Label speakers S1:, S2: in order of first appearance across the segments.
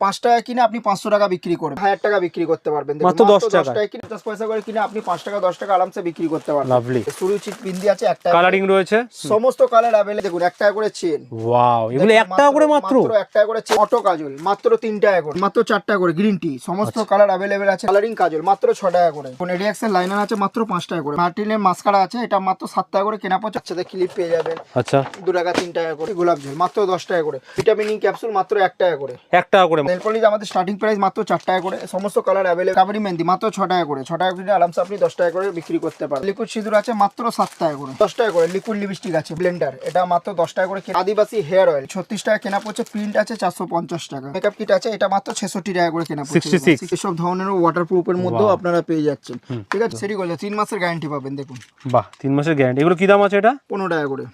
S1: পাঁচ টাকা কিনে আপনি পাঁচশো টাকা বিক্রি করবেন। হাজার টাকা বিক্রি করতে পারবেন।
S2: মাত্র দশ টাকা।
S1: কিনে দশ পয়সা করে কিনে আপনি পাঁচ টাকা দশ টাকা আরামসে বিক্রি করতে পারবেন।
S2: লাভলি
S1: সুরুচিত বিন্দি আছে একটা
S2: কালারিং রয়েছে।
S1: সমস্ত কালার অ্যাভেলেবল দেখুন এক টাকা করে চেন
S2: ওয়াও এগুলো এক টাকা করে মাত্র?
S1: এক টাকা করে চেন অটো কাজল মাত্র তিন টাকা করে। মাত্র চার টাকা করে গ্রিন টি সমস্ত
S2: আচ্ছা।
S1: কালার অ্যাভেলেবেল আছে। কালারিং কাজল মাত্র ছ টাকা করে। কোন এডিএক্সের লাইনার আছে মাত্র পাঁচ টাকা করে। মার্টিনের মাস্কারা আছে এটা মাত্র সাত টাকা করে কেনা পড়ছে বাচ্চাদের ক্লিপ পেয়ে যাবেন।
S2: আচ্ছা।
S1: দু টাকা তিন টাকা করে। গোলাপ জল মাত্র দশ টাকা করে। ভিটামিন ই ক্যাপসুল মাত্র এক টাকা করে।
S2: এক টাকা করে
S1: নেল পলিশ আমাদের স্টার্টিং প্রাইস মাত্র চার টাকা করে সমস্ত কালার অ্যাভেলেবল কাবারি মেহেন্দি মাত্র ছ টাকা করে। ছ টাকা করে আরামসে আপনি দশ টাকা করে বিক্রি করতে পারেন। লিকুইড সিঁদুর আছে মাত্র সাত টাকা করে। দশ টাকা করে লিকুইড লিপস্টিক আছে ব্লেন্ডার এটা মাত্র দশ টাকা করে। আদিবাসী হেয়ার অয়েল ছত্রিশ টাকা কেনা পড়ছে প্রিন্ট আছে চারশো পঞ্চাশ টাকা। মেকআপ কিট আছে এটা মাত্র ছেষট্টি টাকা করে কেনা পড়ছে। এসব ধরনের ওয়াটার প্রুফের মধ্যেও আপনারা পেয়ে যাচ্ছেন। ঠিক আছে সেটি করলে তিন মাসের গ্যারান্টি পাবেন দেখুন।
S2: বাহ তিন মাসের গ্যারান্টি এগুলো কি দাম আছে এটা?
S1: পনেরো টাকা করে।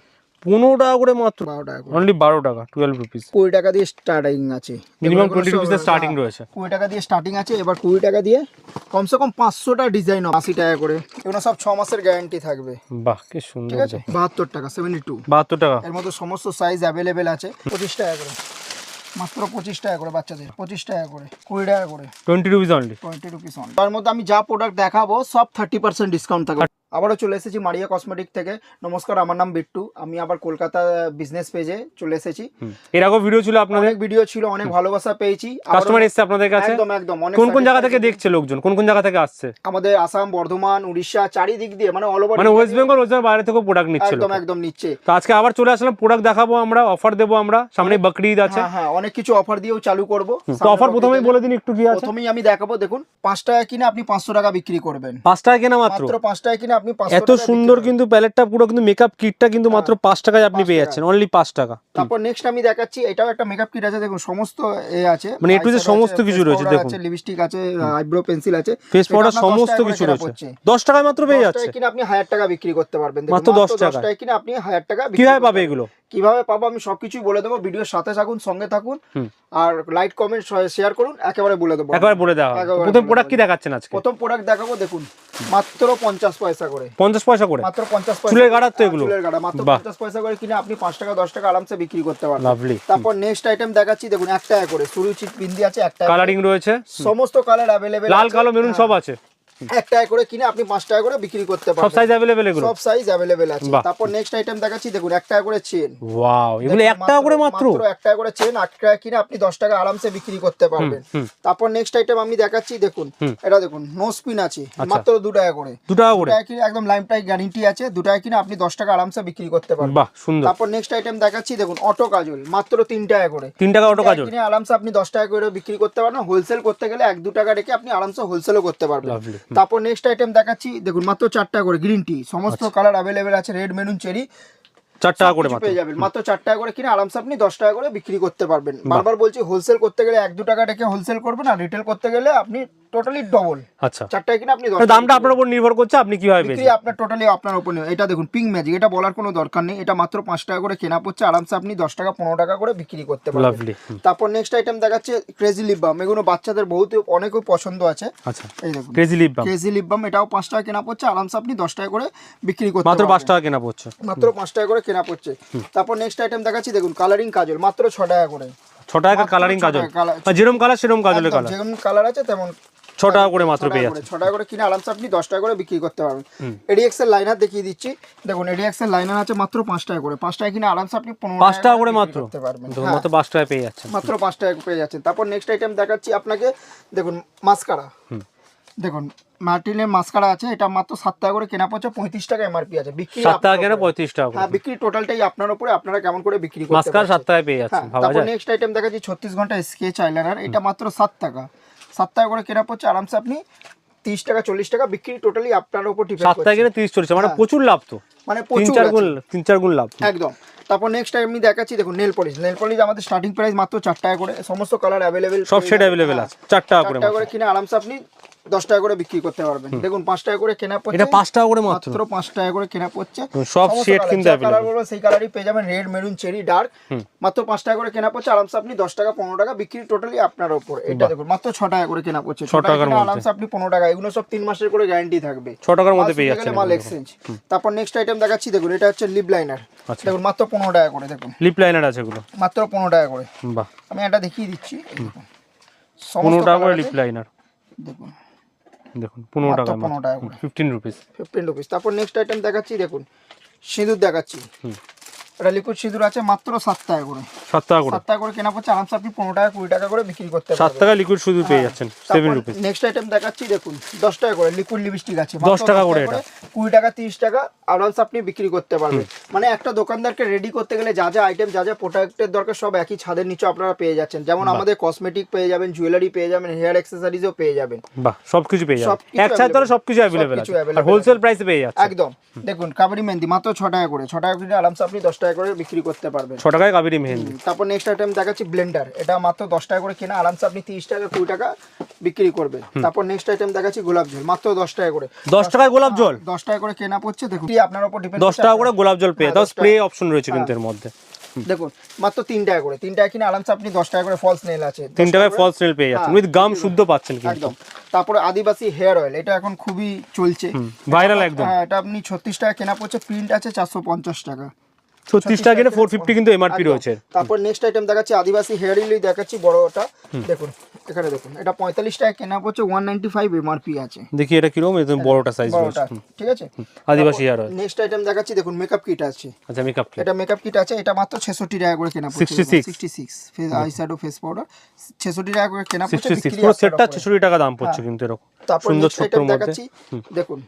S2: পনেরো টাকা করে মাত্র।
S1: বারো টাকা করে।
S2: অনলি বারো টাকা টুয়েলভ রুপিস
S1: কুড়ি টাকা দিয়ে স্টার্টিং আছে।
S2: মিনিমাম টোয়েন্টি
S1: সব-
S2: স্টার্টিং রয়েছে।
S1: কুড়ি টাকা দিয়ে স্টার্টিং আছে এবার কুড়ি টাকা দিয়ে কমসে কম পাঁচশোটা ডিজাইন আশি টাকা করে। এগুলো সব ছ মাসের গ্যারান্টি থাকবে।
S2: বাহ কি সুন্দর
S1: ঠিক আছে? বাহাত্তর টাকা সেভেন্টি টু
S2: বাহাত্তর টাকা।
S1: এর মধ্যে সমস্ত সাইজ অ্যাভেলেবেল আছে। পঁচিশ টাকা করে। মাত্র পঁচিশ টাকা করে বাচ্চাদের। পঁচিশ টাকা করে। কুড়ি টাকা করে।
S2: Twenty rupees only
S1: twenty rupees on তার মধ্যে আমি যা প্রোডাক্ট দেখাবো সব থার্টি পার্সেন্ট ডিসকাউন্ট থাকবে। আবারও চলে এসেছি মারিয়া কসমেটিক থেকে। নমস্কার আমার নাম বিট্টু। আমি আবার কলকাতা বিজনেস পেজে চলে এসেছি।
S2: এর আগেও ভিডিও ছিল আপনাদের?
S1: অনেক ভিডিও ছিল অনেক ভালোবাসা পেয়েছি।
S2: কাস্টমার এসছে আপনাদের কাছে?
S1: একদম একদম অনেক
S2: কোন কোন জায়গা থেকে দেখছে লোকজন? কোন কোন জায়গা থেকে আসছে?
S1: আমাদের আসাম বর্ধমান উড়িষ্যা চারিদিক দিয়ে মানে অল ওভার
S2: মানে ওয়েস্ট বেঙ্গল ওয়েস্ট বাইরে থেকেও প্রোডাক্ট নিচ্ছে
S1: একদম একদম নিচ্ছে।
S2: তো আজকে আবার চলে আসলাম প্রোডাক্ট দেখাবো আমরা অফার দেবো আমরা। সামনে বকরিদ আছে।
S1: হ্যাঁ হ্যাঁ অনেক কিছু অফার দিয়েও চালু করব।
S2: তো অফার প্রথমেই বলে দিন একটু কি আছে।
S1: প্রথমেই আমি দেখাবো দেখুন পাঁচ টাকা কিনে আপনি পাঁচশো টাকা বিক্রি করবেন।
S2: পাঁচ টাকা কেনা মাত্র?
S1: মাত্র পাঁচ টাকা কিনে আপনি
S2: এত সুন্দর কিন্তু প্যালেটটা পুরো কিন্তু মেকআপ কিটটা কিন্তু মাত্র পাঁচ টাকায় আপনি পেয়ে যাচ্ছেন অনলি পাঁচ টাকা।
S1: তারপর নেক্সট আমি দেখাচ্ছি এটাও একটা মেকআপ কিট আছে দেখুন সমস্ত এ আছে
S2: মানে to Z সমস্ত কিছু রয়েছে, দেখুন।
S1: আছে লিপস্টিক আছে আইব্রো পেন্সিল আছে
S2: ফেস
S1: এটা
S2: পাউডার সমস্ত কিছু রয়েছে।
S1: পড়ছে।
S2: দশ টাকায় মাত্র পেয়ে যাচ্ছে।
S1: কিনা আপনি হাজার টাকা বিক্রি করতে পারবেন।
S2: মাত্র দশ টাকা।
S1: টাকা কিনা আপনি হাজার টাকা বিক্রি
S2: কীভাবে পাবে এগুলো?
S1: কীভাবে পাবো আমি সবকিছুই বলে দেবো ভিডিওর সাথে থাকুন সঙ্গে থাকুন আর লাইক কমেন্ট শেয়ার করুন একেবারে বলে দেবো।
S2: একবার বলে দেওয়া প্রথম প্রোডাক্ট কি দেখাচ্ছেন আজকে?
S1: প্রথম প্রোডাক্ট দেখাবো দেখুন মাত্র পঞ্চাশ পয়সা করে।
S2: পঞ্চাশ পয়সা করে?
S1: মাত্র পঞ্চাশ পয়সা
S2: চুলের গাড়ার তো
S1: হ্যাঁ,
S2: এগুলো?
S1: চুলের গাড়া। মাত্র। পঞ্চাশ পয়সা করে কিনে আপনি পাঁচ টাকা দশ টাকা আরামসে বিক্রি করতে পারবেন।
S2: লাভলি
S1: তারপর নেক্সট আইটেম দেখাচ্ছি দেখুন এক টাকা করে। সুরুচিত বিন্দি আছে এক টাকা
S2: কালারিং রয়েছে।
S1: সমস্ত কালার অ্যাভেলেবেল
S2: লাল কালো মেরুন সব আছে।
S1: এক টাকা করে কিনে আপনি পাঁচ টাকা করে বিক্রি করতে
S2: সব সাইজ অ্যাভেলেবেল এগুলো?
S1: সব সাইজ অ্যাভেলেবেল আছে। তারপর নেক্সট আইটেম দেখাচ্ছি দেখুন এক টাকা করে চেন
S2: ওয়াও এগুলো এক টাকা করে মাত্র
S1: এক টাকা করে চেন আট টাকা কিনে আপনি দশ টাকা আরামসে বিক্রি করতে পারবেন। তারপর নেক্সট আইটেম আমি দেখাচ্ছি দেখুন এটা দেখুন নো স্পিন আছে মাত্র দু টাকা করে।
S2: দু টাকা করে?
S1: কিনে একদম লাইম টাই গ্যারান্টি আছে দু টাকা কিনে আপনি দশ টাকা আরামসে বিক্রি করতে পারবেন।
S2: বাহ সুন্দর।
S1: তারপর নেক্সট আইটেম দেখাচ্ছি দেখুন অটো কাজল মাত্র তিন টাকা করে।
S2: তিন টাকা অটো কাজল
S1: কিনে আরামসে আপনি দশ টাকা করে বিক্রি করতে পারবেন। হোলসেল করতে গেলে এক দু টাকা রেখে আপনি আরামসে হোলসেলও করতে পারবেন। তারপর নেক্সট আইটেম দেখাচ্ছি দেখুন মাত্র চার টাকা করে গ্রিন টি সমস্ত কালার অ্যাভেলেবেল আছে রেড মেরুন চেরি
S2: চার টাকা করে
S1: পেয়ে যাবেন। মাত্র চার টাকা করে কিনে আরামসে আপনি দশ টাকা করে বিক্রি করতে পারবেন। বারবার বলছি হোলসেল করতে গেলে এক দু টাকা রেখে হোলসেল করবেন আর রিটেল করতে গেলে আপনি টোটালি ডবল
S2: আচ্ছা।
S1: চার টাকা কিনে আপনি
S2: দামটা আপনার উপর নির্ভর করছে আপনি কীভাবে
S1: বিক্রি আপনার টোটালি আপনার উপর এটা দেখুন পিঙ্ক ম্যাজিক এটা বলার কোনো দরকার নেই। এটা মাত্র পাঁচ টাকা করে কেনা পড়ছে আরামসে আপনি দশ টাকা পনেরো টাকা করে বিক্রি করতে পারবেন। তারপর নেক্সট আইটেম দেখাচ্ছে ক্রেজি লিপ বাম এগুলো বাচ্চাদের বহুত অনেকই পছন্দ আছে।
S2: আচ্ছা।
S1: এই দেখুন।
S2: Crazy lip balm
S1: crazy lip balm এটাও পাঁচ টাকা কেনা পড়ছে আরামসে আপনি দশ টাকা করে বিক্রি করতে
S2: মাত্র পাঁচ টাকা কেনা পড়ছে।
S1: মাত্র পাঁচ টাকা করে কেনা পড়ছে। তারপর নেক্সট আইটেম দেখাচ্ছি দেখুন কালারিং কাজল মাত্র ছ টাকা করে।
S2: ছ টাকা কালারিং কাজল। যেরকম কালার সেরকম কাজলের কালার
S1: যেমন কালার আছে তেমন
S2: ছ টাকা করে মাত্র পেয়ে যাচ্ছে।
S1: ছ টাকা করে কিনে আরামসে আপনি দশ টাকা করে বিক্রি করতে পারবেন। এডিএক্স এর লাইনার দেখিয়ে দিচ্ছি। দেখুন এডিএক্স এর লাইনার আছে মাত্র পাঁচ টাকা করে। পাঁচ টাকা কিনে আরামসে আপনি পনেরো
S2: পাঁচ টাকা করে মাত্র।
S1: করতে পারবেন। হ্যাঁ,
S2: মাত্র পাঁচ টাকায় পেয়ে যাচ্ছে
S1: মাত্র পাঁচ টাকা পেয়ে যাচ্ছেন। তারপর নেক্সট আইটেম দেখাচ্ছি আপনাকে। দেখুন মাস্কারা দেখুন মার্টিনের মাস্কারা আছে এটা মাত্র সাত টাকা করে কেনা পড়ছে পঁয়ত্রিশ টাকা এমআরপি আছে। বিক্রি
S2: সাত টাকা কেনা। পঁয়ত্রিশ টাকা
S1: হ্যাঁ বিক্রি টোটালটাই আপনার উপরে আপনারা কেমন করে বিক্রি করতে
S2: মাস্কার সাত। টাকায় পেয়ে যাচ্ছে
S1: হ্যাঁ, তারপর নেক্সট আইটেম দেখাচ্ছি ছত্রিশ ঘণ্টা স্কেচ আইলাইনার এটা মাত্র সাত টাকা। সাত টাকা করে কেনা পড়ছে আরামসে আপনি তিরিশ টাকা চল্লিশ টাকা বিক্রি টোটালি আপনার উপর ডিপেন্ড
S2: সাত টাকা কিনে তিরিশ চল্লিশ মানে
S1: হ্যাঁ।
S2: প্রচুর লাভ তো।
S1: মানে
S2: তিন
S1: প্রচুর
S2: চার গুণ তিন চার গুণ লাভ।
S1: একদম। তারপর নেক্সট আমি দেখাচ্ছি দেখুন নেল পলিশ নেল পলিশ আমাদের স্টার্টিং প্রাইস মাত্র চার টাকা করে সমস্ত কালার অ্যাভেলেবেল
S2: সব শেড অ্যাভেলেবেল আছে চার টাকা করে
S1: টাকা করে কিনে আরামসে আপনি দশ টাকা করে বিক্রি করতে পারবেন। দেখুন পাঁচ টাকা করে কেনা পড়ছে
S2: এটা পাঁচ টাকা করে মাত্র।
S1: পাঁচ টাকা করে কেনা পড়ছে।
S2: সব shade কিন্তু
S1: কালার। সেই কালারই পেয়ে যাবেন রেড মেরুন চেরি ডার্ক মাত্র পাঁচ টাকা করে কেনা পড়ছে আরামসে আপনি দশ টাকা পনেরো টাকা বিক্রি টোটালি আপনার উপর এটা দেখুন মাত্র ছ টাকা করে কেনা পড়ছে। ছ টাকা আরামসে আপনি পনেরো টাকা এগুলো সব তিন মাসের করে গ্যারান্টি থাকবে।
S2: ছ টাকার মধ্যে পেয়ে
S1: শুকিয়ে
S2: যাচ্ছে
S1: মাল এক্সচেঞ্জ তারপর নেক্সট আইটেম দেখাচ্ছি দেখুন এটা হচ্ছে লিপ লাইনার
S2: আচ্ছা।
S1: দেখুন মাত্র পনেরো টাকা করে দেখুন।
S2: লিপ লাইনার আছে এগুলো।
S1: মাত্র পনেরো টাকা করে।
S2: বাহ।
S1: আমি এটা দেখিয়ে দিচ্ছি
S2: পনেরো টাকা করে লিপ লাইনার
S1: দেখুন।
S2: দেখুন পনেরো টাকা
S1: 15 টাকা।
S2: ফিফটিন রুপিস
S1: ফিফটিন রুপিস তারপর নেক্সট আইটেম দেখাচ্ছি দেখুন সিঁদুর দেখাচ্ছি। এটা লিকুইড সিঁদুর আছে মাত্র সাত টাকা করে।
S2: সাত টাকা করে।
S1: সাত টাকা করে কেনা পড়ছে আরামসে আপনি পনেরো টাকা কুড়ি টাকা করে বিক্রি করতে
S2: সাত টাকা লিকুইড সিঁদুর পেয়ে যাচ্ছেন সেভেন রুপিস
S1: নেক্সট আইটেম দেখাচ্ছি দেখুন দশ টাকা করে লিকুইড লিপস্টিক আছে।
S2: 10 টাকা করে এটা।
S1: কুড়ি টাকা তিরিশ টাকা আরামসে আপনি বিক্রি করতে পারবেন। মানে একটা দোকানদারকে রেডি করতে গেলে যা যা আইটেম যা যা প্রোডাক্টের দরকার সব একই ছাদের নিচে আপনারা পেয়ে যাচ্ছেন। যেমন আমাদের কসমেটিক পেয়ে যাবেন জুয়েলারি পেয়ে যাবেন হেয়ার অ্যাক্সেসরিজও পেয়ে যাবেন।
S2: বাহ সবকিছু পেয়ে যাবেন। এক ছাদ ধরে সবকিছু আছে। আর হোলসেল প্রাইসে পেয়ে যাচ্ছে।
S1: একদম। দেখুন কাবেরি মেহেন্দি মাত্র ছ টাকা করে। ছ টাকা করে আরামসে আপনি দশ টাকা করে বিক্রি করতে পারবেন।
S2: ছ টাকায় কাবেরি মেহেন্দি।
S1: তারপর নেক্সট আইটেম দেখাচ্ছি ব্লেন্ডার এটা মাত্র দশ টাকা করে কেনা। আরামসে আপনি তিরিশ টাকা কুড়ি টাকা বিক্রি করবেন। তারপর নেক্সট আইটেম দেখাচ্ছি গোলাপ জল মাত্র দশ টাকা করে।
S2: দশ টাকায় গোলাপ জল
S1: দশ টাকা করে কেনা পড়ছে। দেখুন কি আপনার উপর ডিপেন্ড
S2: দশ টাকা করে গোলাপ জল পেয়ে
S1: দাও
S2: স্প্রে অপশন রয়েছে কিন্তু এর মধ্যে।
S1: দেখুন মাত্র তিন টাকা করে। তিন টাকা কিনে আরামসে আপনি দশ টাকা করে ফলস নেল আছে।
S2: তিন
S1: 10
S2: টাকায় ফলস নেল পেয়ে যাচ্ছেন
S1: হ্যাঁ,
S2: উইথ গাম শুদ্ধ পাচ্ছেন কিন্তু।
S1: একদম। তারপরে আদিবাসী হেয়ার অয়েল এটা এখন খুবই চলছে।
S2: ভাইরাল একদম।
S1: হ্যাঁ এটা আপনি ছত্রিশ টাকা কেনা পড়ছে প্রিন্ট আছে চারশো পঞ্চাশ টাকা।
S2: কিনে ফোর ফিফটি কিন্তু এমআরপি রয়েছে।
S1: তারপর নেক্সট আইটেম দেখাচ্ছি আদিবাসী হেয়ার অয়েলই দেখাচ্ছি বড়টা। দেখুন এখানে দেখুন এটা পঁয়তাল্লিশ টাকা কেনা পড়ছে ওয়ান নাইনটি ফাইভ এমআরপি আছে।
S2: দেখি এটা কীরকম বড়টা সাইজ
S1: বড়টা ঠিক আছে?
S2: আদিবাসী হেয়ার
S1: নেক্সট আইটেম দেখাচ্ছি দেখুন মেকআপ কিট আছে।
S2: আচ্ছা মেকআপ কিট
S1: এটা মেকআপ কিট আছে এটা মাত্র ছেষট্টি টাকা করে কেনা পড়ছে।
S2: 66
S1: sixty six face eyeshadow face powder ছেষট্টি টাকা করে কেনা পড়ছে
S2: পুরো সেটটা ছেষট্টি টাকা দাম পড়ছে কিন্তু এরকম। সুন্দর
S1: দেখাচ্ছি দেখুন।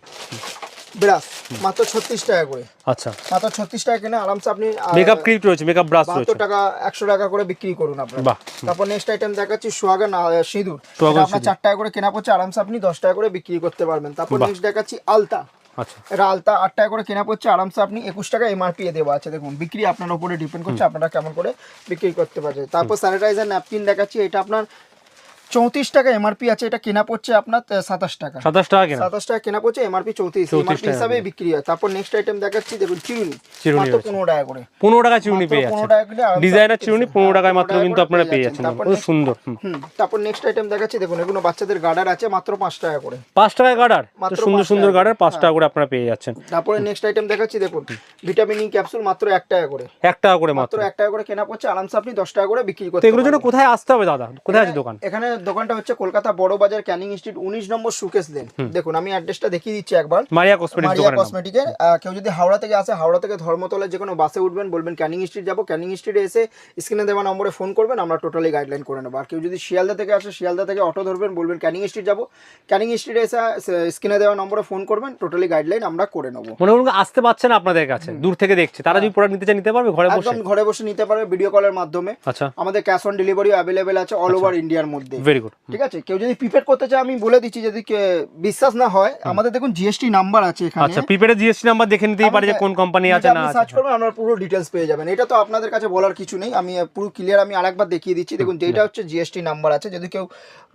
S1: ব্রাশ মাত্র ছত্রিশ টাকা করে।
S2: আচ্ছা।
S1: মাত্র ছত্রিশ টাকা কেনা আরামসে আপনি
S2: মেকআপ রয়েছে মেকআপ ব্রাশ রয়েছে।
S1: বাহাত্তর টাকা একশো টাকা করে বিক্রি করুন আপনার। তারপর নেক্সট আইটেম দেখাচ্ছি সোয়াগান আহ, সিঁদুর। আপনার চার টাকা করে কেনা পড়ছে আরামসে আপনি দশ টাকা করে বিক্রি করতে পারবেন। তারপর নেক্সট দেখাচ্ছি আলতা।
S2: আচ্ছা।
S1: এটা আলতা আট টাকা করে কেনা পড়ছে আরামসে আপনি একুশ টাকা এমআরপি এ দেওয়া আছে। দেখুন বিক্রি আপনার উপরে ডিপেন্ড করছে আপনারা কেমন করে বিক্রি করতে পারছেন। তারপর স্যানিটাইজার ন্যাপকিন দেখাচ্ছি এটা আপনার চৌত্রিশ টাকা এমআরপি আছে এটা কেনা পড়ছে আপনার সাতাশ টাকা।
S2: সাতাশ টাকা
S1: সাতাশ টাকা কেনা পড়ছে এমআরপি চৌত্রিশ এমআরপি হিসাবে বিক্রি হয়। তারপর নেক্সট আইটেম দেখাচ্ছি দেখুন চিরুনি।
S2: চিরুনি
S1: পনেরো টাকা করে।
S2: পনেরো টাকা চিরুনি পেয়ে
S1: 15
S2: যাচ্ছেন।
S1: টাকা করে আরামসে
S2: ডিজাইনার চিরুনি পনেরো টাকায়
S1: হ্যাঁ,
S2: মাত্র কিন্তু আপনারা পেয়ে যাচ্ছেন।
S1: next-
S2: সুন্দর
S1: তারপর নেক্সট আইটেম দেখাচ্ছি দেখুন এগুলো বাচ্চাদের গার্ডার আছে মাত্র পাঁচ টাকা করে।
S2: পাঁচ টাকায় গার্ডার
S1: মাত্র
S2: সুন্দর সুন্দর গার্ডার পাঁচ টাকা করে আপনারা পেয়ে যাচ্ছেন।
S1: তারপরে নেক্সট আইটেম দেখাচ্ছি দেখুন ভিটামিন ই ক্যাপসুল মাত্র এক টাকা করে।
S2: এক টাকা করে মাত্র
S1: এক টাকা করে কেনা পড়ছে আরামসে আপনি দশ টাকা করে বিক্রি করতে
S2: এগুলোর জন্য কোথায় আসতে হবে দাদা? কোথায় আছে দোকান?
S1: এখানে দোকানটা হচ্ছে কলকাতা বড় বাজার ক্যানিং স্ট্রিট উনিশ নম্বর সুকেশ লেন। দেখুন আমি অ্যাড্রেসটা দেখিয়ে দিচ্ছি একবার।
S2: মারিয়া কসমেটিক
S1: মারিয়া আহ, কেউ যদি হাওড়া থেকে আসে হাওড়া থেকে ধর্মতলায় যে কোনো বাসে উঠবেন বলবেন ক্যানিং স্ট্রিট যাব ক্যানিং স্ট্রিটে এসে স্ক্রিনে দেওয়া নম্বরে ফোন করবেন আমরা টোটালি গাইডলাইন করে নেব। আর কেউ যদি শিয়ালদা থেকে আসে শিয়ালদা থেকে অটো ধরবেন বলবেন ক্যানিং স্ট্রিট যাব ক্যানিং স্ট্রিটে এসে স্ক্রিনে দেওয়া নম্বরে ফোন করবেন টোটালি গাইডলাইন আমরা করে নেব।
S2: মনে করুন আসতে পারছে না আপনাদের কাছে দূর থেকে দেখছে। তারা যদি প্রোডাক্ট নিতে চায় নিতে পারবে ঘরে বসে?
S1: ঘরে বসে নিতে পারবে ভিডিও কলের মাধ্যমে।
S2: আচ্ছা।
S1: আমাদের ক্যাশ অন ডেলিভারি অ্যাভেলেবেল আছে অল ওভার ইন্ডিয়ার মধ্যে।
S2: ভেরি গুড
S1: ঠিক আছে? কেউ যদি প্রিপেড করতে চায় আমি বলে দিচ্ছি যদি বিশ্বাস না হয় আমাদের দেখুন জিএসটি নাম্বার আছে এখানে।
S2: আচ্ছা প্রিপেডের জিএসটি নাম্বার দেখে নিতেই পারে যে কোন কোম্পানি আছে না
S1: সার্চ করবেন আপনারা পুরো ডিটেলস পেয়ে যাবেন। এটা তো আপনাদের কাছে বলার কিছু নেই। আমি পুরো ক্লিয়ার আমি আরেকবার দেখিয়ে দিচ্ছি। দেখুন যেটা হচ্ছে জিএসটি নাম্বার আছে। যদি কেউ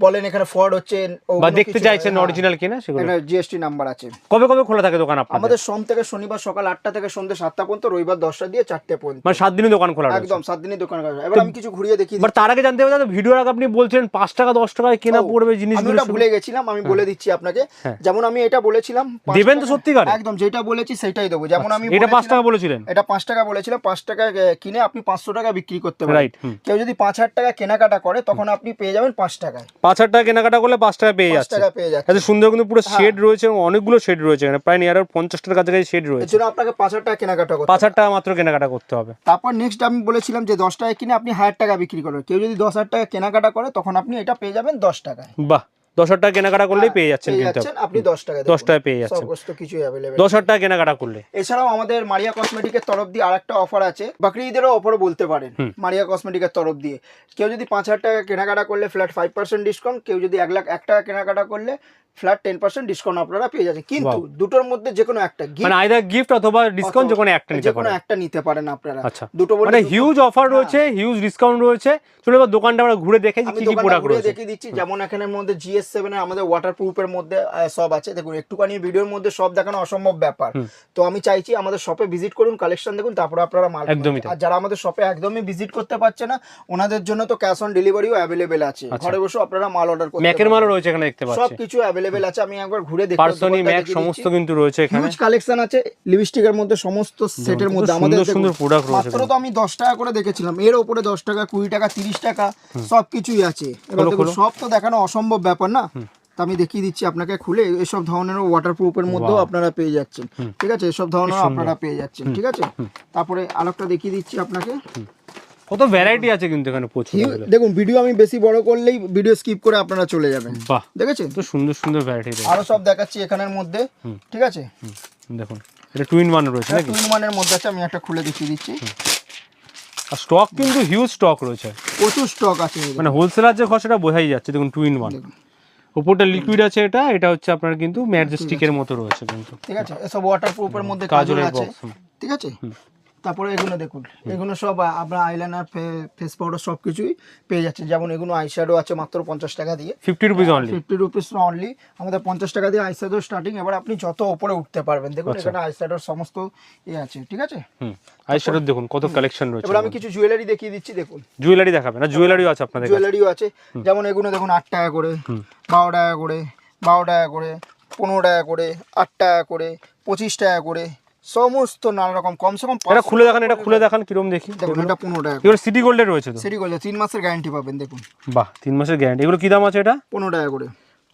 S1: বলেন এখানে ফ্রড হচ্ছে
S2: বা দেখতে চাইছেন অরিজিনাল কিনা সেগুলো।
S1: জিএসটি নাম্বার আছে।
S2: কবে কবে খোলা থাকে দোকান আপনাদের?
S1: আমাদের সোম থেকে শনিবার সকাল আটটা থেকে সন্ধ্যে সাতটা পর্যন্ত রবিবার দশটা দিয়ে চারটে পর্যন্ত।
S2: মানে সাত দিনই দোকান খোলা
S1: একদম সাত দিনের দোকান খোলা এবার আমি কিছু ঘুরিয়ে দেখি
S2: তার আগে জানতে হবে ভিডিওর আগে আপনি বলছিলেন পাঁচ টাকা দশ টাকায় কেনা পড়বে জিনিসগুলো
S1: ভুলে গেছিলাম আমি বলে দিচ্ছি আপনাকে।
S2: হ্যাঁ।
S1: যেমন আমি এটা বলেছিলাম
S2: দেবেন তো সত্যিকারে?
S1: একদম যেটা বলেছি সেটাই দেবো। যেমন আমি
S2: এটা পাঁচ টাকা বলেছিলেন?
S1: এটা পাঁচ টাকা বলেছিলাম পাঁচ টাকা কিনে আপনি পাঁচশো টাকা বিক্রি করতে পারেন। কেউ যদি পাঁচ হাজার টাকা কেনাকাটা করে তখন আপনি পেয়ে যাবেন পাঁচ টাকায়।
S2: পাঁচ হাজার টাকা কেনাকাটা করলে পাঁচ টাকা পেয়ে যাচ্ছে।
S1: টাকা পেয়ে যাচ্ছে।
S2: আচ্ছা সুন্দর কিন্তু পুরো
S1: হ্যাঁ।
S2: শেড রয়েছে এবং অনেকগুলো শেড রয়েছে এখানে। প্রায় নিয়ার পঞ্চাশটার কাছাকাছি শেড রয়েছে।
S1: এর জন্য আপনাকে পাঁচ হাজার টাকা কেনাকাটা করতে
S2: পাঁচ হাজার টাকা মাত্র কেনাকাটা করতে হবে।
S1: হবে। তারপর নেক্সট আমি বলেছিলাম যে দশ টাকা কিনে আপনি হাজার টাকা বিক্রি করবেন। কেউ যদি দশ হাজার টাকা কেনাকাটা করে তখন আপনি এটা পেয়ে যাবেন দশ টাকায়।
S2: বাহ দশ হাজার টাকা কেনাকাটা করলেই পেয়ে যাচ্ছেন কিন্তু।
S1: আপনি দশ টাকা
S2: দশ টাকায় পেয়ে যাচ্ছেন।
S1: সমস্ত কিছু অ্যাভেলেবেল
S2: দশ হাজার টাকা কেনাকাটা করলে।
S1: এছাড়াও আমাদের মারিয়া কসমেটিকের তরফ দিয়ে আরেকটা অফার আছে। বাকরি ঈদেরও অফারও বলতে পারেন মারিয়া কসমেটিকের তরফ দিয়ে। কেউ যদি পাঁচ হাজার টাকা কেনাকাটা করলে ফ্ল্যাট ফাইভ পার্সেন্ট ডিসকাউন্ট কেউ যদি এক লাখ এক টাকা কেনাকাটা করলে ফ্ল্যাট টেন পার্সেন্ট ডিসকাউন্ট আপনারা পেয়ে যাচ্ছেন। কিন্তু দুটোর মধ্যে যে কোনো একটা
S2: মানে আইদার গিফট অথবা ডিসকাউন্ট যে কোনো একটা নিতে পারেন।
S1: একটা নিতে পারেন আপনারা।
S2: আচ্ছা।
S1: দুটো
S2: মানে হিউজ অফার রয়েছে হিউজ ডিসকাউন্ট রয়েছে। চলো এবার দোকানটা আমরা ঘুরে দেখে কি কি প্রোডাক্ট রয়েছে।
S1: দেখিয়ে দিচ্ছি। যেমন এখানের মধ্যে জিএস সেভেন আমাদের ওয়াটার প্রুফের মধ্যে সব আছে। দেখুন একটুখানি ভিডিওর মধ্যে সব দেখানো অসম্ভব ব্যাপার। তো আমি চাইছি আমাদের শপে ভিজিট করুন কালেকশন দেখুন তারপরে আপনারা মাল
S2: একদমই
S1: আর যারা আমাদের শপে একদমই ভিজিট করতে পারছে না ওনাদের জন্য তো ক্যাশ অন ডেলিভারিও অ্যাভেলেবেল আছে।
S2: আচ্ছা।
S1: ঘরে বসে আপনারা মাল অর্ডার করতে
S2: ম্যাকের। মালও রয়েছে এখানে দেখতে
S1: সব
S2: পাচ্ছি।
S1: কিছু অ্যাভেলেবেল অ্যাভেলেবেল আছে আমি একবার ঘুরে দেখি
S2: পার্সনি ম্যাক সমস্ত কিন্তু রয়েছে এখানে।
S1: হিউজ কালেকশন আছে লিপস্টিকের মধ্যে সমস্ত সেটের মধ্যে আমাদের
S2: সুন্দর সুন্দর প্রোডাক্ট রয়েছে
S1: মাত্র তো আমি দশ টাকা করে দেখেছিলাম এর ওপরে দশ টাকা কুড়ি টাকা তিরিশ টাকা সব কিছুই আছে। এবার। সব তো দেখানো অসম্ভব ব্যাপার না? তো আমি দেখিয়ে দিচ্ছি আপনাকে খুলে এসব ধরনের ওয়াটার প্রুফের মধ্যেও আপনারা পেয়ে যাচ্ছেন ঠিক আছে? এসব ধরনের আপনারা পেয়ে যাচ্ছেন ঠিক আছে? তারপরে আলোকটা দেখিয়ে দিচ্ছি আপনাকে।
S2: কত ভ্যারাইটি আছে কিন্তু এখানে প্রচুর
S1: দেখুন ভিডিও আমি বেশি বড় করলেই ভিডিও স্কিপ করে আপনারা চলে যাবেন।
S2: বাহ
S1: দেখেছেন?
S2: তো সুন্দর সুন্দর ভ্যারাইটি
S1: আরও সব দেখাচ্ছি এখানের মধ্যে ঠিক আছে?
S2: দেখুন এটা টুইন ওয়ান রয়েছে নাকি?
S1: টুইন ওয়ানের মধ্যে আছে আমি একটা খুলে দেখিয়ে দিচ্ছি।
S2: আর স্টক কিন্তু হিউজ স্টক রয়েছে।
S1: প্রচুর স্টক আছে
S2: মানে হোলসেলার যে খরচাটা বোঝাই যাচ্ছে দেখুন টুইন ওয়ান। উপরটা লিকুইড আছে এটা এটা হচ্ছে আপনার কিন্তু ম্যাজেস্টিকের মতো রয়েছে কিন্তু।
S1: ঠিক আছে? এসব ওয়াটার প্রুফের মধ্যে কাজল আছে। ঠিক আছে? তারপরে এগুলো দেখুন। এগুলো সব আপনার আইলাইনার ফেস পাউডার সব কিছুই পেয়ে যাচ্ছেন যেমন এগুলো আইশ্যাডো আছে মাত্র পঞ্চাশ টাকা দিয়ে।
S2: Fifty rupees only
S1: fifty rupees only আমাদের পঞ্চাশ টাকা দিয়ে আইশ্যাডো স্টার্টিং এবার আপনি যত উপরে উঠতে পারবেন। দেখুন
S2: আচ্ছা।
S1: এখানে আইশ্যাডোর সমস্ত ইয়ে আছে ঠিক আছে?
S2: হুম। আইশ্যাডোর দেখুন কত কালেকশন রয়েছে
S1: এবার আমি কিছু জুয়েলারি দেখিয়ে দিচ্ছি দেখুন।
S2: জুয়েলারি দেখাবে না জুয়েলারিও আছে আপনাদের
S1: জুয়েলারিও আছে। যেমন এগুলো দেখুন আট টাকা করে বারো টাকা করে বারো টাকা করে পনেরো টাকা করে আট টাকা করে পঁচিশ টাকা করে সমস্ত নানা রকম কমসে কম
S2: এটা খুলে দেখান এটা খুলে দেখান কিরম দেখি।
S1: দেখুন এটা পনেরো টাকা
S2: এগুলো সিটি গোল্ডে রয়েছে তো?
S1: সেটি করলে তিন মাসের গ্যারান্টি পাবেন দেখুন।
S2: বাহ তিন মাসের গ্যারান্টি এগুলো কি দাম আছে এটা?
S1: পনেরো টাকা করে।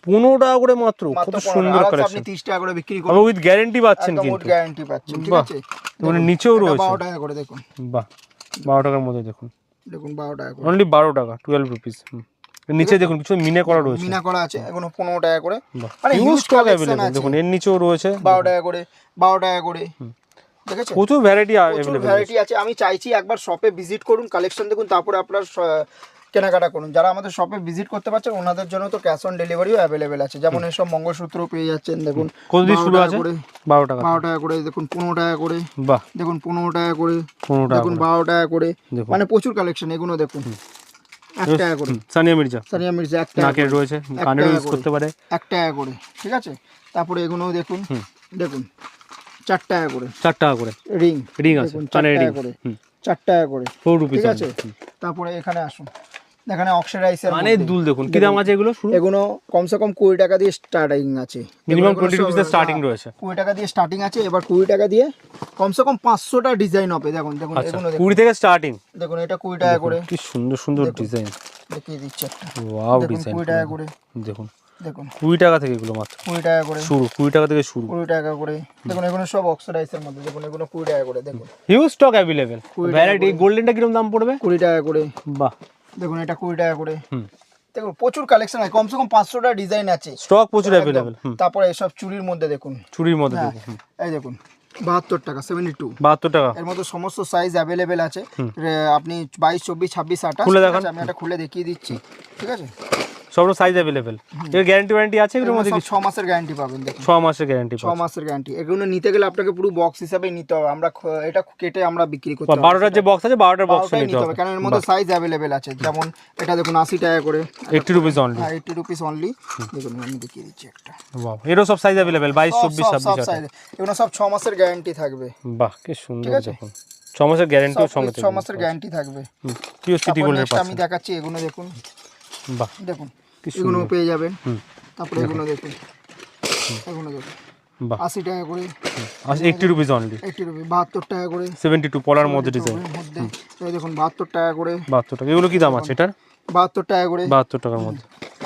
S2: পনেরো টাকা করে মাত্র কত সুন্দর কালেকশন
S1: আপনি তিরিশ টাকা করে বিক্রি করুন।
S2: উইথ গ্যারেন্টি পাচ্ছেন কিন্তু।
S1: গ্যারান্টি পাচ্ছেন ঠিক আছে?
S2: মানে নিচেও রয়েছে।
S1: বারো টাকা করে দেখুন।
S2: বাহ বারো টাকার মধ্যে দেখুন।
S1: দেখুন বারো টাকা করে।
S2: অনলি বারো টাকা টুয়েলভ রুপিস নিচে দেখুন কিছু মিনে করা রয়েছে।
S1: মিনা করা আছে এগুলো পনেরো টাকা করে। মানে
S2: হিউজ স্টক
S1: আছে।
S2: দেখুন এর নিচেও রয়েছে।
S1: বারো টাকা করে বারো টাকা করে।
S2: প্রচুর ভ্যারাইটি
S1: ভ্যারাইটি আছে। আমি চাইছি একবার শপে ভিজিট করুন কালেকশন দেখুন তারপরে আপনার কেনাকাটা করুন। যারা আমাদের শপে ভিজিট করতে পারছেন ওনাদের জন্য তো ক্যাশ অন ডেলিভারিও অ্যাভেলেবেল আছে। যেমন এসব মঙ্গলসূত্র পেয়ে যাচ্ছেন দেখুন
S2: কত দিয়ে
S1: 12
S2: শুরু আছে?
S1: করে।
S2: বারো টাকা
S1: বারো টাকা করে দেখুন পনেরো টাকা করে।
S2: বাহ।
S1: দেখুন পনেরো টাকা করে। দেখুন বারো টাকা করে। মানে প্রচুর কালেকশন এগুলো দেখুন। এক টাকা করে।
S2: সানিয়া মির্জা।
S1: সানিয়া মির্জা এক টাকা
S2: নাকের রয়েছে কানের ইউজ করতে পারে।
S1: এক টাকা করে ঠিক আছে? তারপরে এগুলোও দেখুন দেখুন চার টাকা করে।
S2: চার টাকা করে।
S1: রিং
S2: রিং আছে কানের রিং।
S1: করে। চার টাকা করে
S2: ফোর রুপিস
S1: ঠিক আছে? তারপরে এখানে আসুন। এখানে অক্সিডাইসের
S2: কানের দুল দেখুন কি দাম আছে এগুলো শুরু
S1: এগুলো কমসে কম কুড়ি টাকা দিয়ে স্টার্টিং আছে
S2: মিনিমাম টোয়েন্টি রুপিস স্টার্টিং রয়েছে
S1: কুড়ি টাকা দিয়ে স্টার্টিং আছে এবার কুড়ি টাকা দিয়ে কমসে কম পাঁচশোটা ডিজাইন হবে দেখুন দেখুন
S2: আচ্ছা
S1: এগুলো দেখুন
S2: কুড়ি থেকে স্টার্টিং
S1: দেখুন এটা কুড়ি টাকা করে
S2: কি সুন্দর সুন্দর ডিজাইন
S1: দেখিয়ে দিচ্ছি একটা
S2: ওয়াও ডিজাইন
S1: কুড়ি টাকা করে
S2: দেখুন
S1: দেখুন
S2: কুড়ি টাকা থেকে এগুলো মাত্র
S1: কুড়ি টাকা করে
S2: শুরু কুড়ি টাকা থেকে শুরু
S1: কুড়ি টাকা করে দেখুন এগুলো সব অক্সিডাইসের মধ্যে দেখুন এগুলো কুড়ি টাকা করে দেখুন
S2: হিউজ স্টক অ্যাভেলেবেল ভ্যারাইটি গোল্ডেনটা কীরকম দাম পড়বে
S1: কুড়ি টাকা করে
S2: বাহ
S1: দেখুন এটা কুড়ি টাকা করে। দেখুন প্রচুর কালেকশন আছে। কমসে কম পাঁচশোটা ডিজাইন আছে।
S2: স্টক প্রচুর অ্যাভেলেবেল
S1: তারপরে এসব চুরির মধ্যে দেখুন।
S2: চুরির মধ্যে
S1: হ্যাঁ এই দেখুন বাহাত্তর টাকা সেভেন্টি টু
S2: বাহাত্তর টাকা।
S1: এর মধ্যে সমস্ত সাইজ অ্যাভেলেবেল আছে। আপনি বাইশ চব্বিশ ছাব্বিশ আঠাশ
S2: খুলে দেখান।
S1: আমি একটা খুলে দেখিয়ে দিচ্ছি ঠিক আছে?
S2: সব সাইজ অ্যাভেলেবেল এর গ্যারান্টি ওয়ারেন্টি আছে
S1: এগুলো
S2: মধ্যে
S1: সব
S2: কিছু?
S1: ছ মাসের গ্যারান্টি পাবেন দেখুন।
S2: ছ মাসের গ্যারান্টি
S1: ছ মাসের গ্যারান্টি এগুলো নিতে গেলে আপনাকে পুরো বক্স হিসাবে নিতে হবে। আমরা এটা কেটে আমরা বিক্রি করতে
S2: বা
S1: হবে
S2: বারোটার যে বক্স আছে বারোটার বক্স নিতে হবে।
S1: কারণ এর মধ্যে সাইজ অ্যাভেলেবেল আছে। যেমন এটা দেখুন আশি টাকা করে।
S2: এইটটি রুপিস অনলি
S1: হ্যাঁ এইটি রুপিস অনলি দেখুন আমি দেখিয়ে দিচ্ছি একটা।
S2: বাহ এরও সব সাইজ বাইশ
S1: সব-
S2: চব্বিশ
S1: সব- size। এগুলো সব ছ মাসের গ্যারান্টি থাকবে।
S2: বাহ কি সুন্দর? দেখুন। ছ মাসের গ্যারান্টিও সঙ্গে
S1: ছ মাসের গ্যারান্টি থাকবে।
S2: গোল্ডের
S1: next আমি দেখাচ্ছি এগুলো দেখুন।
S2: বাহ।
S1: দেখুন। এগুলো পেয়ে যাবেন। তারপরে এগুলো দেখুন। এগুলো দেখুন। আশি টাকা করে।
S2: Eighty rupees only
S1: eighty rupee বাহাত্তর টাকা করে।
S2: সেভেন্টি টু পলার মধ্যে ডিজাইন
S1: দেখুন বাহাত্তর টাকা করে।
S2: বাহাত্তর টাকা। এগুলো কি দাম আছে এটার?
S1: বাহাত্তর টাকা করে।
S2: বাহাত্তর টাকার মধ্যে।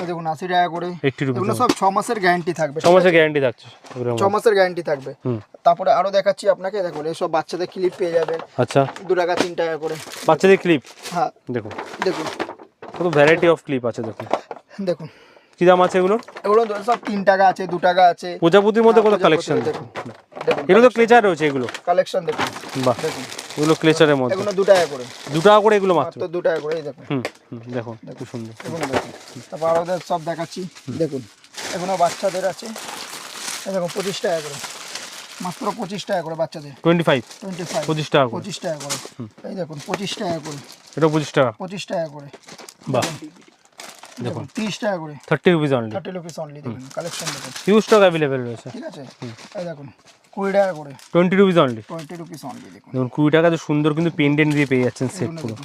S1: দেখুন আশি টাকা করে।
S2: এইটটি রুপিস
S1: এগুলো সব ছ মাসের গ্যারান্টি থাকবে।
S2: ছ মাসের গ্যারান্টি থাকছে।
S1: ছ মাসের গ্যারান্টি থাকবে। তারপরে আরও দেখাচ্ছি আপনাকে। দেখুন এইসব বাচ্চাদের ক্লিপ পেয়ে যাবেন।
S2: আচ্ছা।
S1: দু টাকা তিন টাকা করে।
S2: বাচ্চাদের ক্লিপ
S1: হ্যাঁ।
S2: দেখুন।
S1: দেখুন।
S2: কত ভ্যারাইটি অফ ক্লিপ আছে দেখুন।
S1: দেখুন।
S2: কি দাম আছে
S1: এগুলো তো সব তিন টাকা আছে দু টাকা আছে।
S2: প্রজাপতির মধ্যে কত কালেকশন
S1: দেখুন।
S2: এগুলো তো ক্লেচার রয়েছে এগুলো।
S1: কালেকশন দেখুন।
S2: বাহ এগুলো ক্লেচারের মধ্যে।
S1: এগুলো দু টাকা করে।
S2: দু টাকা করে এগুলো মাত্র?
S1: দু টাকা করে এই দেখুন।
S2: হুম দেখুন খুব সুন্দর।
S1: এগুলো দেখুন। তারপর আরও সব দেখাচ্ছি। দেখুন এগুলো বাচ্চাদের আছে। এই দেখুন পঁচিশ টাকা করে। মাত্র পঁচিশ টাকা করে বাচ্চাদের।
S2: টোয়েন্টি ফাইভ
S1: টোয়েন্টি ফাইভ
S2: পঁচিশ টাকা করে।
S1: পঁচিশ টাকা করে। এই দেখুন পঁচিশ টাকা করে।
S2: এটা পঁচিশ টাকা।
S1: পঁচিশ টাকা করে।
S2: বাহ।
S1: দেখুন। তিরিশ টাকা করে।
S2: Thirty rupees only
S1: thirty rupees only দেখুন কালেকশন দেখুন।
S2: হিউজ স্টক অ্যাভেলেবেল রয়েছে।
S1: ঠিক আছে? এই দেখুন কুড়ি টাকা করে।
S2: Twenty rupees only
S1: twenty rupees only দেখুন।
S2: দেখুন কুড়ি টাকাতে সুন্দর কিন্তু পেন্ডেন্ট দিয়ে পেয়ে যাচ্ছেন সেট পুরো।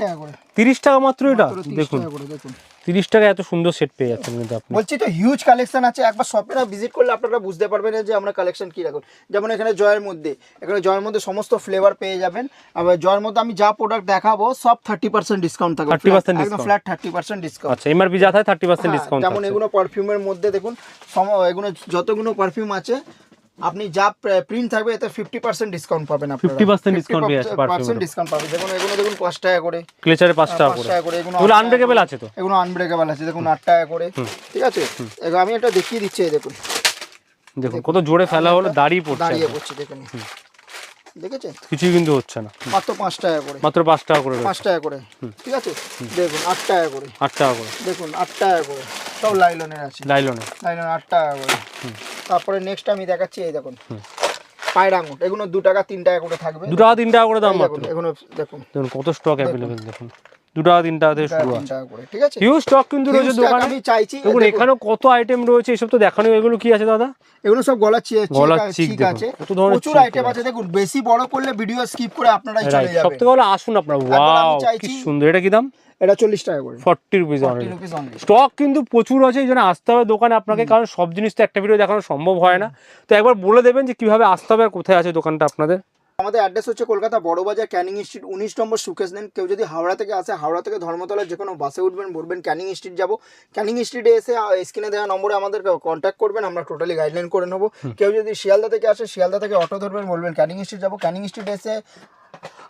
S1: টাকা করে।
S2: তিরিশ টাকা মাত্র এটা? দেখুন।
S1: দেখুন।
S2: তিরিশ টাকা এত সুন্দর সেট পেয়ে যাচ্ছেন কিন্তু আপনি।
S1: বলছি তো হিউজ কালেকশন আছে। একবার শপে ভিজিট করলে আপনারা বুঝতে পারবেন যে আমরা কালেকশন কি রাখুন যেমন এখানে জয়ের মধ্যে এখানে জয়ের মধ্যে সমস্ত ফ্লেভার পেয়ে যাবেন। আবার জয়ের মধ্যে আমি যা প্রোডাক্ট দেখাবো সব থার্টি পার্সেন্ট ডিসকাউন্ট থাকবে।
S2: 30%
S1: Flat, একদম ফ্ল্যাট থার্টি পার্সেন্ট ডিসকাউন্ট
S2: আচ্ছা এমআরপি যা থাকে থার্টি পার্সেন্ট ডিসকাউন্ট
S1: যেমন এগুলো পারফিউমের মধ্যে দেখুন এগুলো যতগুলো পারফিউম আছে আপনি যা প্রিন্ট থাকবে এতে ফিফটি পার্সেন্ট ডিসকাউন্ট পাবেন আপনারা।
S2: 50% ডিসকাউন্ট পেয়ে perfume
S1: পার্সেন্ট। ডিসকাউন্ট পাবেন। যেমন এগুলো দেখুন পাঁচ টাকা করে।
S2: ক্লেচারে পাঁচ টাকা
S1: পাঁচ
S2: করে।
S1: টাকা করে এগুলো
S2: এগুলো আনব্রেকেবল আছে তো?
S1: এগুলো আনব্রেকেবল আছে দেখুন আট টাকা করে। ঠিক আছে? এবার আমি এটা দেখিয়ে দিচ্ছি এই দেখুন।
S2: দেখুন কত জোরে ফেলা হলো দাঁড়িয়ে পড়ছে
S1: দাঁড়িয়ে পড়ছে দেখুন। দেখেছেন?
S2: কিছুই কিন্তু হচ্ছে না।
S1: মাত্র পাঁচ টাকা করে।
S2: মাত্র পাঁচ টাকা করে
S1: পাঁচ টাকা করে। ঠিক আছে? দেখুন আট টাকা করে।
S2: আট টাকা করে।
S1: দেখুন আট টাকা করে। সব লাইলনের আছে।
S2: লাইলনে
S1: লাইলন আট টাকা করে। তারপরে নেক্সট আমি দেখাচ্ছি এই দেখুন। পায়রা আঙুর এগুলো দু টাকা তিন টাকা করে থাকবে।
S2: দু টাকা তিন টাকা করে দাম মাত্র
S1: দেখুন এগুলো দেখুন।
S2: দেখুন কত স্টক অ্যাভেলেবেল দেখুন। দু টাকা তিন টাকা থেকে শুরু আছে
S1: ঠিক আছে?
S2: হিউজ স্টক কিন্তু রয়েছে দোকানে।
S1: আমি চাইছি
S2: দেখুন
S1: দেখুন,
S2: এখানেও কত আইটেম রয়েছে এসব তো দেখানো এগুলো কি আছে দাদা?
S1: এগুলো সব গলা চিক
S2: চিক
S1: চিক আছে। প্রচুর আইটেম আছে দেখুন বেশি বড় করলে ভিডিও স্কিপ করে আপনারাই চলে
S2: সব
S1: যাবেন।
S2: থেকে ভালো আসুন আপনার।
S1: আমি
S2: ওয়াও কি সুন্দর। এটা কি দাম?
S1: এটা চল্লিশ টাকা করে।
S2: ফর্টি রুপিস স্টক কিন্তু প্রচুর আছে এই জন্য আসতে হবে দোকানে আপনাকে কারণ সব জিনিস তো একটা ভিডিও দেখানো সম্ভব হয় না। তো একবার বলে দেবেন যে কীভাবে আসতে হবে আর কোথায় আছে দোকানটা আপনাদের।
S1: আমাদের অ্যাড্রেস হচ্ছে কলকাতা বড়বাজার ক্যানিং স্ট্রিট উনিশ নম্বর সুকেশ নেন কেউ যদি হাওড়া থেকে আসে হাওড়া থেকে ধর্মতলা যে কোনো বাসে উঠবেন বলবেন ক্যানিং স্ট্রিট যাব। ক্যানিং স্ট্রিটে এসে স্ক্রিনে দেওয়া নম্বরে আমাদের কন্ট্যাক্ট করবেন আমরা টোটালি গাইডলাইন করে নেব। কেউ যদি শিয়ালদা থেকে আসে শিয়ালদা থেকে অটো ধরবেন বলবেন ক্যানিং স্ট্রিট যাব। ক্যানিং স্ট্রিট এসে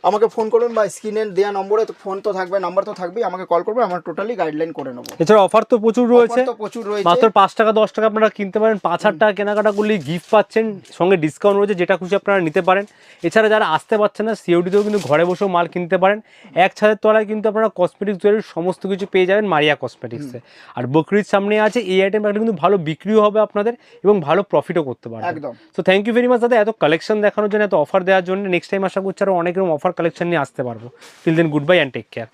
S1: আমাকে ফোন করবেন বা স্ক্রিনে দেওয়া নম্বরে ফোন তো থাকবে নাম্বার তো থাকবেই আমাকে কল করবেন আমরা টোটালি গাইডলাইন করে নেব।
S2: এছাড়া অফার তো প্রচুর রয়েছে।
S1: তো প্রচুর রয়েছে।
S2: মাত্র পাঁচ টাকা দশ টাকা আপনারা কিনতে পারেন। পাঁচ হাজার টাকা কেনাকাটা করলে গিফট পাচ্ছেন সঙ্গে ডিসকাউন্ট রয়েছে যেটা খুশি আপনারা নিতে পারেন। এছাড়া যারা আসতে পারছেন না সিওডিতেও কিন্তু ঘরে বসেও মাল কিনতে পারেন। এক ছাদের তলায় কিন্তু আপনারা কসমেটিক্স জুয়েলারির সমস্ত কিছু পেয়ে যাবেন মারিয়া কসমেটিক্সে আর বকরির সামনে আছে এই আইটেম একটা কিন্তু ভালো বিক্রিও হবে আপনাদের এবং ভালো প্রফিটও করতে পারবেন।
S1: একদম।
S2: So thank you very much দাদা এত কালেকশন দেখানোর জন্য এত অফার দেওয়ার জন্য। নেক্সট টাইম আশা করছি আরও অনেক রকম অফার কালেকশন নিয়ে আসতে পারব। Till then good bye and take care